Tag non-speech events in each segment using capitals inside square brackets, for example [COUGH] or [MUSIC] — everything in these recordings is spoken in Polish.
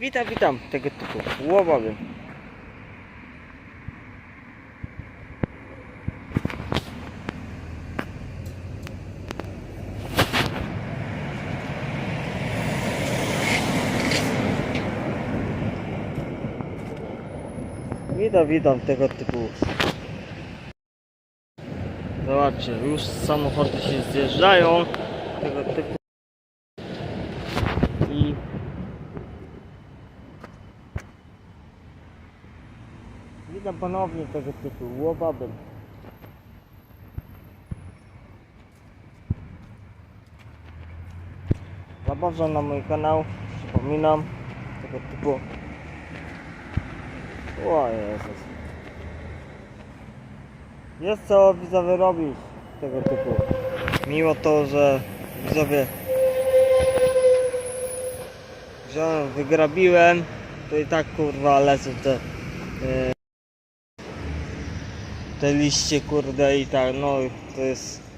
Witam, witam tego typu łobowy. Witam, witam tego typu. Zobaczcie, już samochody się zjeżdżają tego typu. I Witam ponownie tego typu łobabem. Zapraszam na mój kanał, przypominam, tego typu. O Jezus. Jest co widzowie robić tego typu. Mimo to, że widzowie wziąłem, wygrabiłem, to i tak kurwa lecą te e, te liście kurde i tak no to jest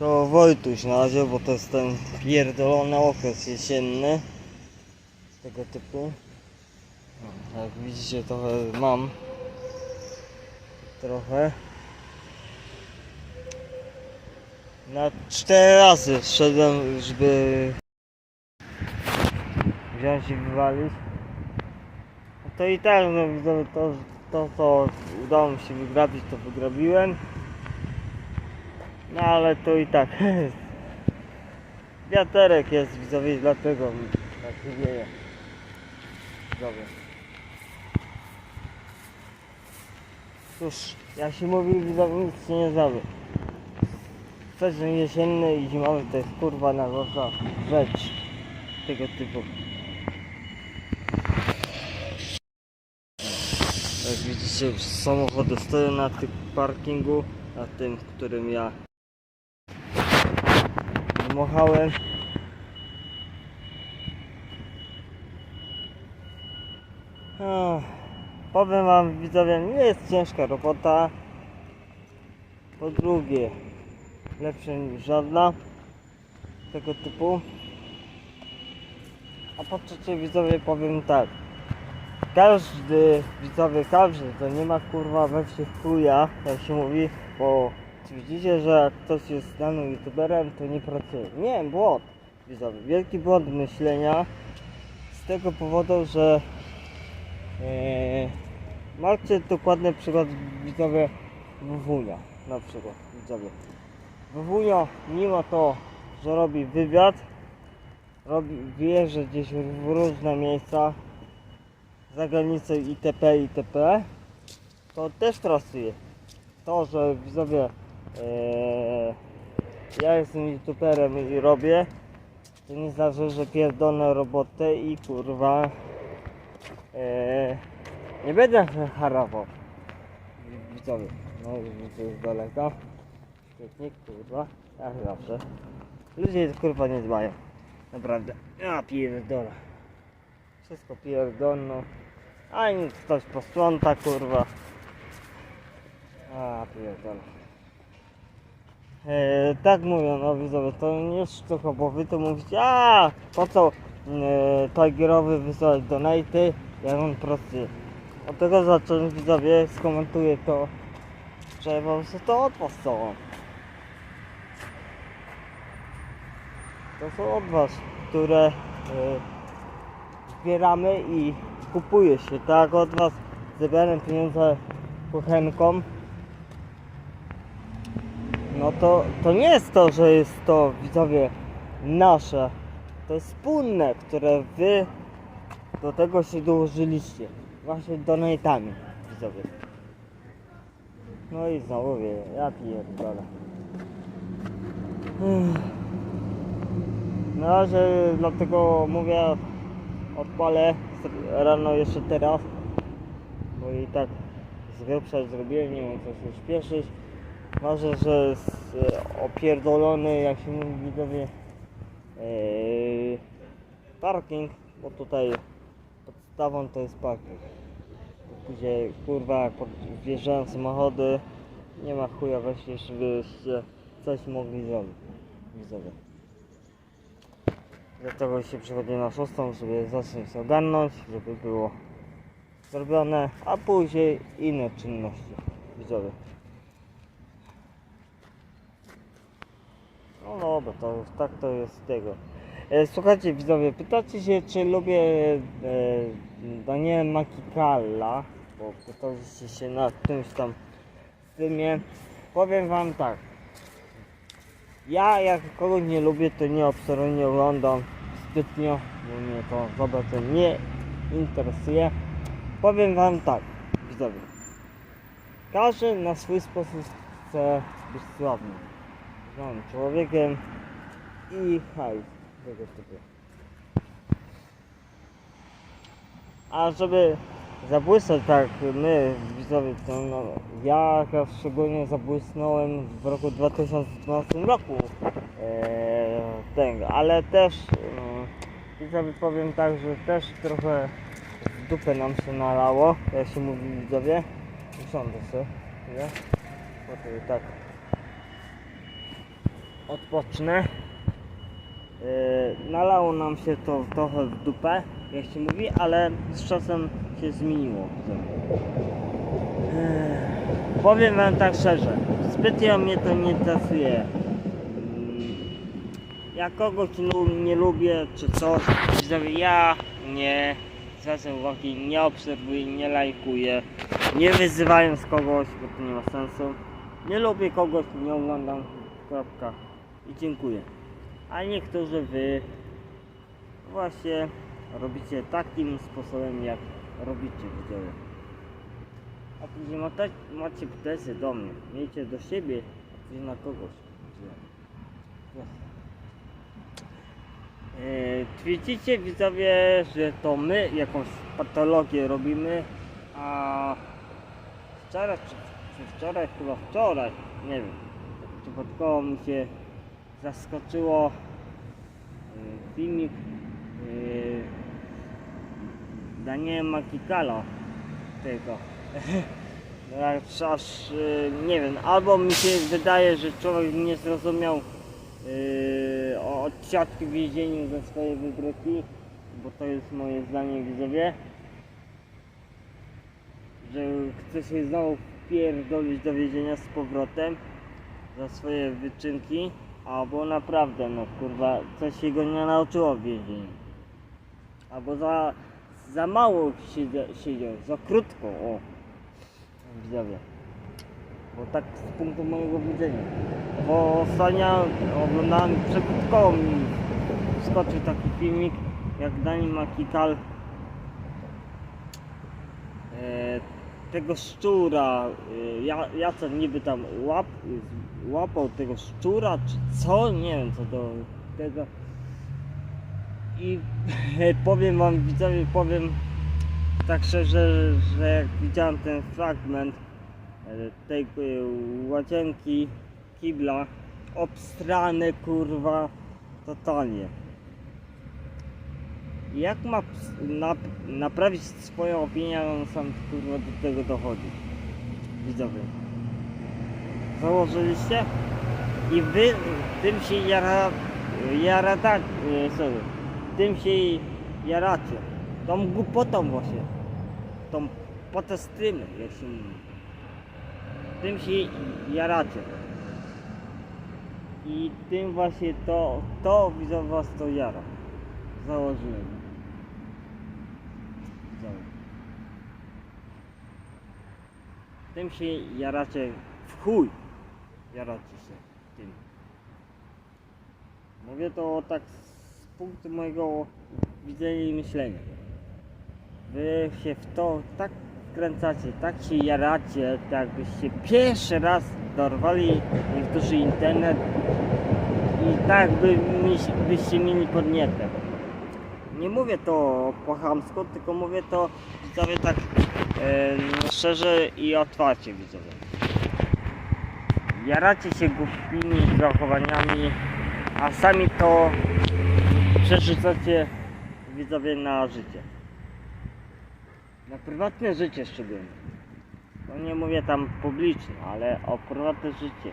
to Wojtuś na razie, bo to jest ten pierdolony okres jesienny. Tego typu. Jak widzicie trochę mam. Trochę. Na cztery razy szedłem żeby wziąć i wywalić. No to i tak no widzowie to, to co udało mi się wygrabić to wygrabiłem. No ale to i tak. [LAUGHS] Wiaterek jest widzowie dlatego tak się wieje cóż jak się mówi widzowie nic się nie zawie sezon jesienny i zimowy to jest kurwa najgorsza rzecz tego typu Widzicie, samochody stoją na tym parkingu, na tym, którym ja dmuchałem. Ach, Powiem wam widzowie, nie jest ciężka robota. Po drugie, lepsza niż żadna tego typu. A po trzecie widzowie powiem tak. Każdy, widzowie, każdy, to nie ma kurwa we wsi chuja, jak się mówi, bo widzicie, że jak ktoś jest znanym youtuberem, to nie pracuje. Nie, błąd, widzowie, wielki błąd myślenia z tego powodu, że e, macie dokładny przykład widzowie Wuwunia, na przykład, widzowie. Wuwunio, mimo to, że robi wywiad, robi, wyjeżdża gdzieś w różne miejsca, za granicą itp. itp. to też pracuje. To, że widzowie eee, ja jestem youtuberem i robię, to nie znaczy, że pierdolę robotę i kurwa eee, nie będę harował. Widzowie, no to jest daleka. Świetnie, kurwa, jak zawsze. Ludzie kurwa nie dbają. Naprawdę. Ja pierdolę. Wszystko pierdolno. A nic ktoś posprząta kurwa. A pierdolę. E, tak mówią, no widzowie, to nie jest sztuka, bo wy to mówicie, a po co e, Tigerowy wysyłać donaty, jak on pracuje. Od tego zacząłem widzowie, skomentuję to, że po prostu to od was są. To są od was, które e, zbieramy i kupuje się, tak? Od was zebrałem pieniądze kuchenką. No to, to nie jest to, że jest to widzowie nasze. To jest wspólne, które wy do tego się dołożyliście. Właśnie donatami widzowie. No i znowu wie, ja pierdolę. Na razie dlatego mówię odpalę rano jeszcze teraz bo i tak z grubsza zrobiłem, nie mam co się śpieszyć Ważne, że jest e, opierdolony, jak się mówi widzowie e, parking, bo tutaj podstawą to jest parking. Później kurwa jak wjeżdżają samochody nie ma chuja właśnie, żebyście coś mogli zrobić widzowie Dlatego się przychodzi na szóstą, żeby zacząć ogarnąć, żeby było zrobione, a później inne czynności widzowie. No dobra, to już tak to jest z tego. E, Słuchajcie widzowie, pytacie się czy lubię e, Daniela Makikalla, bo pytaliście się na czymś tam streamie. Powiem wam tak. Ja jak kogoś nie lubię, to nie obserwuję, nie oglądam zbytnio, bo mnie to zobaczę nie interesuje. Powiem wam tak, widzowie. Każdy na swój sposób chce być sławnym. Znam człowiekiem i hajs tego typu. A żeby zabłysnąć tak my widzowie, to no, ja szczególnie zabłysnąłem w roku 2012 roku e, tego, ale też e, widzowie powiem tak, że też trochę dupę nam się nalało, jak się mówi widzowie. Usiądę sobie, to i tak odpocznę. Yy, nalało nam się to trochę w dupę, jak się mówi, ale z czasem się zmieniło. Yy, powiem wam tak szczerze, zbytnio mnie to nie interesuje. Yy, Ja kogoś nie lubię, czy coś, ja nie zwracam uwagi, nie obserwuję, nie lajkuję, nie wyzywając kogoś, bo to nie ma sensu. Nie lubię kogoś, nie oglądam, kropka. I dziękuję. A niektórzy wy właśnie robicie takim sposobem, jak robicie widzowie. A później macie, macie do mnie. Miejcie do siebie, a później na kogoś. Eee, Twierdzicie widzowie, że to my jakąś patologię robimy, a wczoraj czy, czy wczoraj, chyba wczoraj, nie wiem, przypadkowo mi się zaskoczyło yy, filmik yy, Daniela Makikala tego. [LAUGHS] Aż, yy, nie wiem, albo mi się wydaje, że człowiek nie zrozumiał yy, o od siatki w więzieniu za swoje wybryki, bo to jest moje zdanie widzowie, że chce się znowu pierdolić do więzienia z powrotem za swoje wyczynki, albo naprawdę, no kurwa, coś się go nie nauczyło w więzieniu. Albo za, za mało siedział, siedział, za krótko, o, widzowie. Bo tak z punktu mojego widzenia. Bo ostatnio oglądałem, przypadkowo mi skoczył taki filmik, jak Dani Makikal e, tego szczura, e, ja, ja co niby tam łap, łapał tego szczura, czy co, nie wiem co do tego. I [LAUGHS] powiem wam widzowie, powiem tak szczerze, że jak widziałem ten fragment e, tej e, łazienki, kibla, obstrane kurwa totalnie. Jak ma nap, naprawić swoją opinię, on sam kurwa do tego dochodzi? Widzowie. Założyliście? I wy tym się jara, jara tak, e, sorry, tym się jaracie. Tą głupotą właśnie. Tą potestymy, jak się mówi. Tym się jaracie. I tym właśnie to, to widzę was to jara. Założyłem. Widzowie. Tym się jaracie w chuj. Jaracie się tym. Mówię to tak punktu mojego widzenia i myślenia. Wy się w to tak wkręcacie, tak się jaracie, tak jakbyście pierwszy raz dorwali niektórzy internet i tak by byście mieli podnietę. Nie mówię to po chamsku, tylko mówię to widzowie tak e, szczerze i otwarcie widzowie. Jaracie się głupimi zachowaniami, a sami to przerzucacie widzowie na życie. Na prywatne życie szczególnie. No nie mówię tam publicznie, ale o prywatne życie.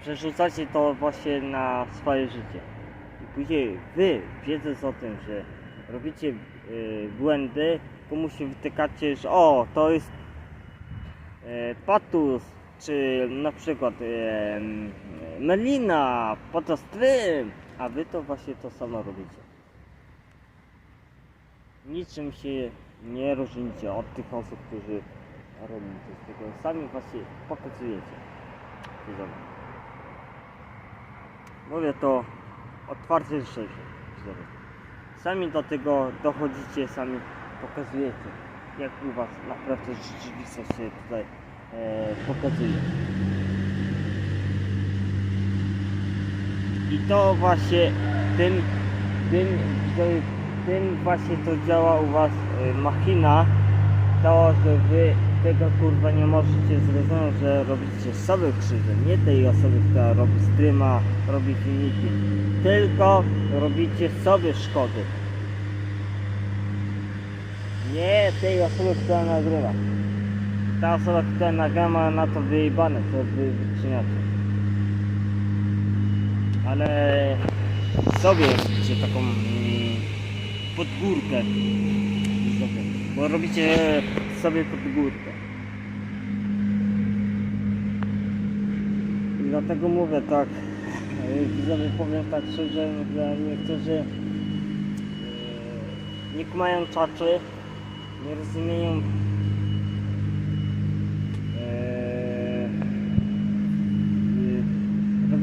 Przerzucacie to właśnie na swoje życie. I później wy, wiedząc o tym, że robicie y, błędy, komuś się wytykacie, że o, to jest e, patus, czy na przykład m, melina, podczas trym, a wy to właśnie to samo robicie. Niczym się nie różnicie od tych osób, którzy robią coś takiego. Sami właśnie pokazujecie. Mówię to otwarcie szczerze. Sami do tego dochodzicie, sami pokazujecie, jak u was naprawdę rzeczywistość się tutaj e, pokazuje. I to właśnie tym, tym, tym właśnie to działa u was e, machina, to, że wy tego kurwa nie możecie zrozumieć, że robicie sobie krzywdę, nie tej osoby, która robi streama, robi filmiki, tylko robicie sobie szkody. Nie tej osoby, która nagrywa. Ta osoba, która nagrywa ma na to wyjebane, co wy wyczyniacie. Ale sobie robicie taką mm, podgórkę. Bo robicie sobie podgórkę. I dlatego mówię tak, widzowie powiem tak szczerze, że niektórzy e, nie kumają czaczy, nie rozumieją e, e,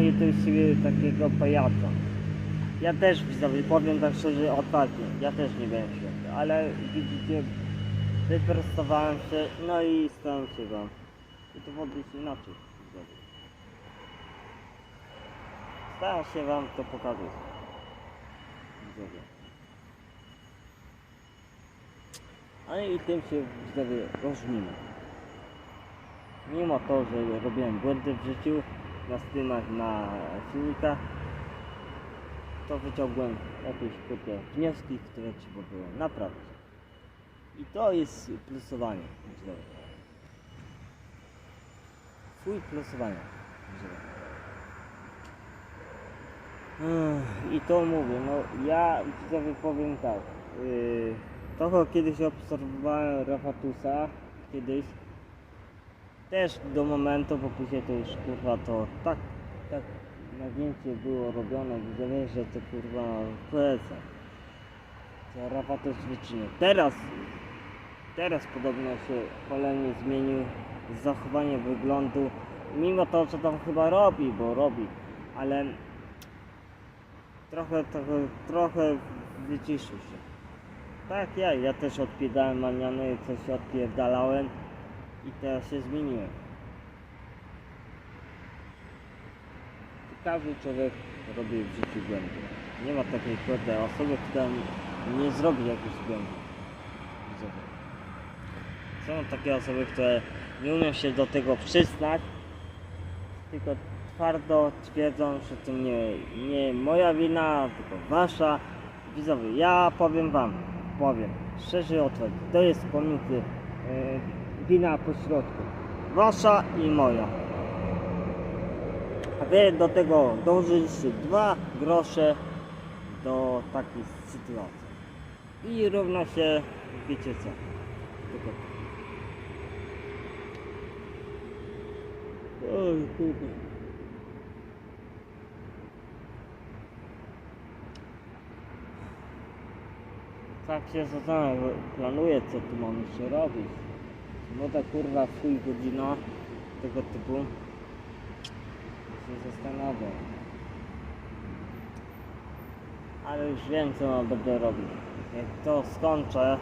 YouTube z siebie takiego pajaca. Ja też widzowie powiem tak szczerze otwarcie, ja też nie byłem świetny, ale widzicie, wyprostowałem się, no i stałem się wam. I to wody jest inaczej. Staram się wam to pokazać. Widzowie. Ale i tym się widzowie różnimy. Mimo to, że robiłem błędy w życiu, na streamach, na filmikach, to wyciągłem jakieś kurde wnioski, które trzeba było naprawić. I to jest plusowanie. widzowie. Twój widzowie. Ech, I to mówię, no ja widzowie powiem tak. Yy, trochę kiedyś obserwowałem Rafatusa, kiedyś. Też do momentu, bo później to już kurwa to tak, tak nagięcie było robione, widzowie, że to kurwa polecam. To Rafatus wyczynił. Teraz, teraz podobno się kolejnie zmienił zachowanie wyglądu, mimo to, co tam chyba robi, bo robi, ale trochę, trochę, trochę wyciszył się. Tak ja, ja też odpierdałem maniany, coś odpierdalałem i teraz się zmieniłem. Każdy człowiek robi w życiu błędy. Nie ma takiej kurde osoby, która nie zrobi jakichś błędów. Są takie osoby, które nie umieją się do tego przyznać, tylko twardo twierdzą, że to nie, nie moja wina, tylko wasza. Widzowie, ja powiem wam, powiem, szczerze otwarcie, to jest pomiędzy e, wina pośrodku. Wasza i moja. A wy do tego dążyliście dwa grosze do takiej sytuacji. I równa się, wiecie co, tylko Oj, kurde. Tak się zastanawiam, planuję co tu mam jeszcze robić. No ta kurwa chuj godzina tego typu. Się zastanawiam. Ale już wiem co będę robić. Jak to skończę,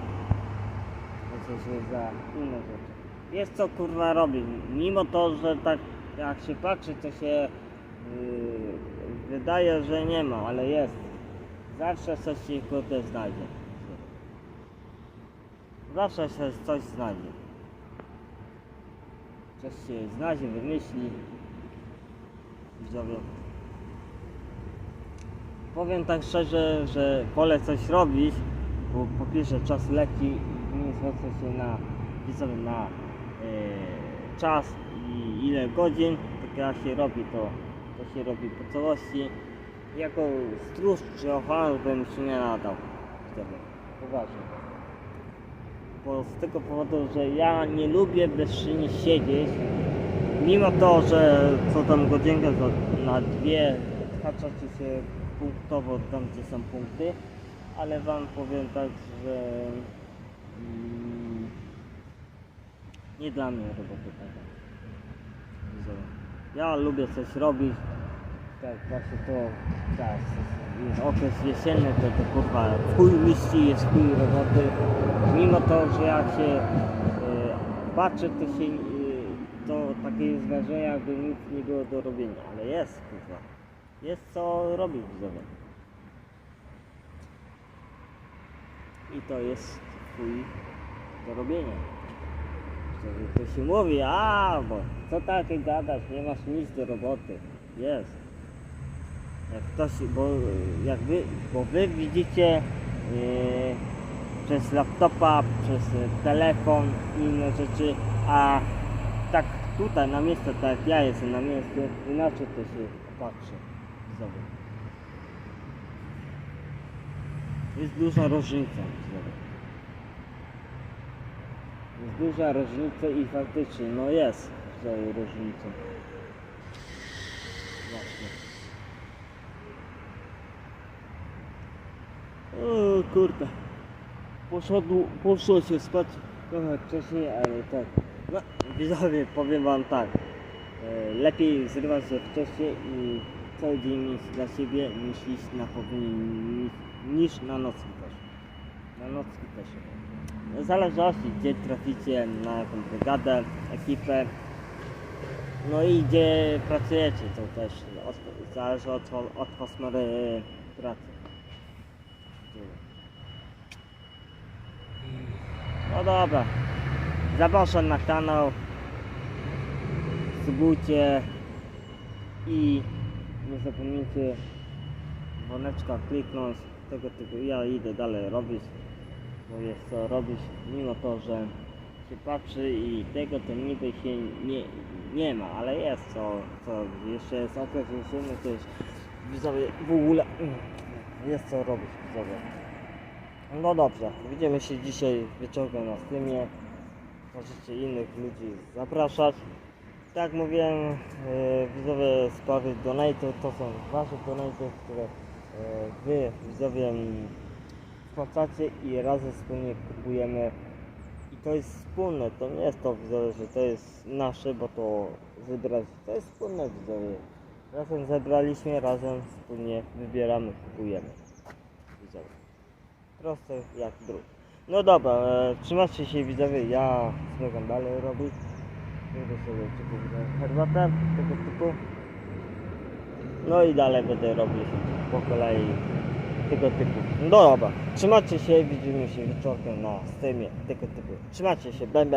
to jest za inne rzeczy. Jest co kurwa robić. Mimo to, że tak jak się patrzy, to się yy, wydaje, że nie ma, ale jest. Zawsze coś się kurde znajdzie. Zawsze się coś znajdzie. Coś się znajdzie, wymyśli. Widzowie. Powiem tak szczerze, że wolę coś robić, bo po pierwsze czas leci i nie zwraca się na na e, czas i ile godzin, tak jak się robi to, to się robi po całości jako stróż czy ochroniarz bym się nie nadał. Poważnie. Bo z tego powodu, że ja nie lubię bezczynnie siedzieć, mimo to, że co tam godzinkę na dwie odhaczacie się punktowo tam, gdzie są punkty, ale wam powiem tak, że mm, nie dla mnie roboty taka. Ja lubię coś robić, tak właśnie to teraz okres jesienny, to, to kurwa chuj misji jest chuj roboty. Mimo to, że jak się e, patrzę, to się e, to takie wrażenie, jakby nic nie było do robienia, ale jest kurwa. Jest co robić widzowie. I to jest chuj do robienia. To się mówi, a bo co takie gadasz, nie masz nic do roboty. Jest. Jak ktoś, bo jak wy, bo wy widzicie yy, przez laptopa, przez e, telefon i inne rzeczy, a tak tutaj na miejscu, tak jak ja jestem na miejscu, inaczej to się patrzy. Zobacz. Jest duża różnica. Jest duża różnica i faktycznie, no jest różnica. Właśnie. O kurde. Poszedł, poszło się spać trochę wcześniej, ale tak. No, widzowie, powiem wam tak. E, lepiej zrywać się wcześniej i cały dzień mieć dla siebie niż iść na południe niż, na nocki też. Na nocki też. W zależności gdzie traficie, na jaką brygadę, ekipę. No i gdzie pracujecie, to też od, zależy od, od pracy. No dobra. Zapraszam na kanał. Subujcie i nie zapomnijcie dzwoneczka kliknąć. Tego typu ja idę dalej robić, bo jest co robić, mimo to, że się patrzy i tego to niby się nie, nie ma, ale jest co, co jeszcze jest okres jesienny, to jest w ogóle jest co robić widzowie. No dobrze, widzimy się dzisiaj wieczorem na streamie. Możecie innych ludzi zapraszać. Tak jak mówiłem, e, widzowie sprawy donate to są wasze donate, które e, wy widzowie mm, wpłacacie i razem wspólnie kupujemy. I to jest wspólne, to nie jest to widzowie, że to jest nasze, bo to wybrać, to jest wspólne widzowie. Razem zebraliśmy, razem wspólnie wybieramy, kupujemy. Proste jak drut. No dobra, e, trzymajcie się widzowie, ja zmierzam dalej robić. Będę sobie typu herbatę tego typu. No i dalej będę robić po kolei tego typu. No dobra, trzymajcie się, widzimy się wieczorem na streamie tego typu. Trzymajcie się, bang.